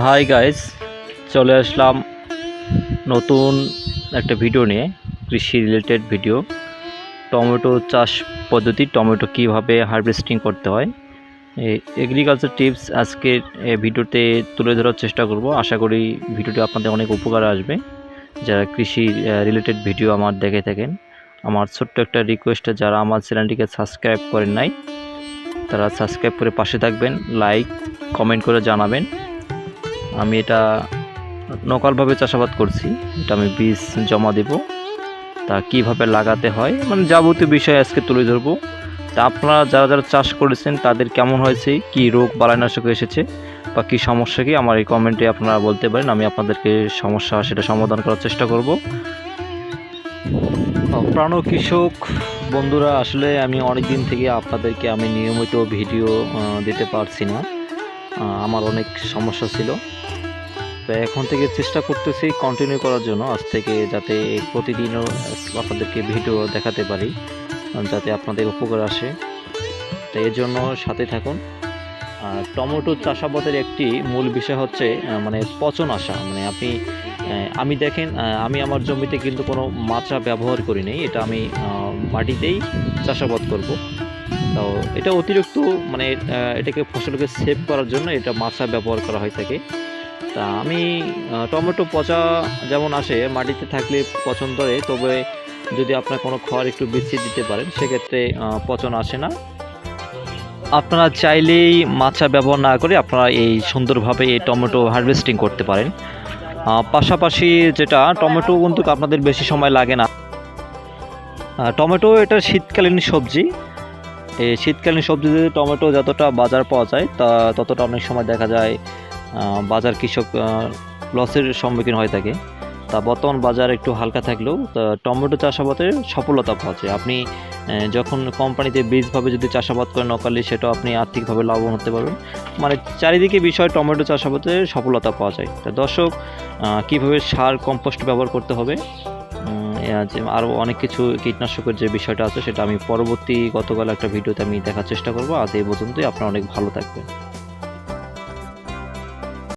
Hi guys চলে আসলাম নতুন একটা ভিডিও নিয়ে, কৃষি রিলেটেড ভিডিও টমেটো চাষ পদ্ধতি টমেটো কীভাবে হারভেস্টিং করতে হয় এগ্রিকালচার টিপস আজকের ভিডিওতে তুলে ধরার চেষ্টা করব। আশা করি ভিডিওটি আপনাদের অনেক উপকার আসবে। যারা কৃষি রিলেটেড ভিডিও আমার দেখে থাকেন, আমার ছোট্ট একটা রিকোয়েস্ট যারা আমার চ্যানেলটিকে সাবস্ক্রাইব করেন নাই, তারা সাবস্ক্রাইব করে পাশে থাকবেন লাইক কমেন্ট করে জানাবেন। আমি এটা নকলভাবে চাষাবাদ করছি। এটা আমি বীজ জমা দেব। তা কীভাবে লাগাতে হয়? মানে যাবতীয় বিষয় আজকে তুলে ধরবো। তা আপনারা যারা যারা চাষ করেছেন, তাদের কেমন হয়েছে? কি রোগ, বালাইনাশক এসেছে? বা কী সমস্যা কি? আমার এই কমেন্টে আপনারা বলতে পারেন। আমি আপনাদেরকে সমস্যা, সেটা সমাধান করার চেষ্টা করব। প্রাণ কৃষক, বন্ধুরা, আসলে আমি অনেক দিন থেকে আপনাদেরকে আমি নিয়মিত ভিডিও দিতে পারছি না। আমার অনেক সমস্যা ছিল। তো এখন থেকে চেষ্টা করতেছি কন্টিনিউ করার জন্য। আজ থেকে যাতে প্রতিদিনও আপনাদেরকে ভিডিও দেখাতে পারি, যাতে আপনাদের উপকার আসে। তো এর জন্য সাথে থাকুন। আর টমেটো চাষাবাদের একটি মূল বিষয় হচ্ছে মানে পচন আসা। মানে আপনি আমি দেখেন আমি আমার জমিতে কিন্তু কোনো মাচা ব্যবহার করি নাই। এটা আমি মাটিতেই চাষাবাদ করব। তো এটা অতিরিক্ত মানে এটাকে ফসলকে সেভ করার জন্য এটা মাছা ব্যবহার করা হয়ে থাকে। তা আমি টমেটো পচা যেমন আসে, মাটিতে থাকলে পচন ধরে তবে যদি আপনার কোনো খড় একটু বিছিয়ে দিতে পারেন, সেক্ষেত্রে পচন আসে না। আপনারা চাইলেই মাছা ব্যবহার না করে আপনারা এই সুন্দরভাবে এই টমেটো হারভেস্টিং করতে পারেন। পাশাপাশি যেটা, টমেটো কিন্তু আপনাদের বেশি সময় লাগে না। টমেটো এটা শীতকালীন সবজি। এই শীতকালীন সবজিতে টমেটো যতটা বাজার পাওয়া যায়, তা ততটা অনেক সময় দেখা যায় বাজার কৃষক লসের সম্মুখীন হয়ে থাকে। তা বর্তমান বাজার একটু হালকা থাকলেও, তা টমেটো চাষাবাদের সফলতা পাওয়া যায় আপনি যখন কোম্পানিতে বীজভাবে যদি চাষাবাদ করেন নকালে সেটা আপনি আর্থিকভাবে লাভবান হতে পারবেন। মানে চারিদিকে বিষয় টমেটো চাষাবাদে সফলতা পাওয়া যায়। তা দর্শক কীভাবে সার কম্পোস্ট ব্যবহার করতে হবে? আরও অনেক কিছু কীটনাশকের যে বিষয়টা আছে, সেটা আমি পরবর্তী গতকাল একটা ভিডিওতে আমি দেখার চেষ্টা করব। আজ এই পর্যন্তই, আপনারা অনেক ভালো থাকবেন।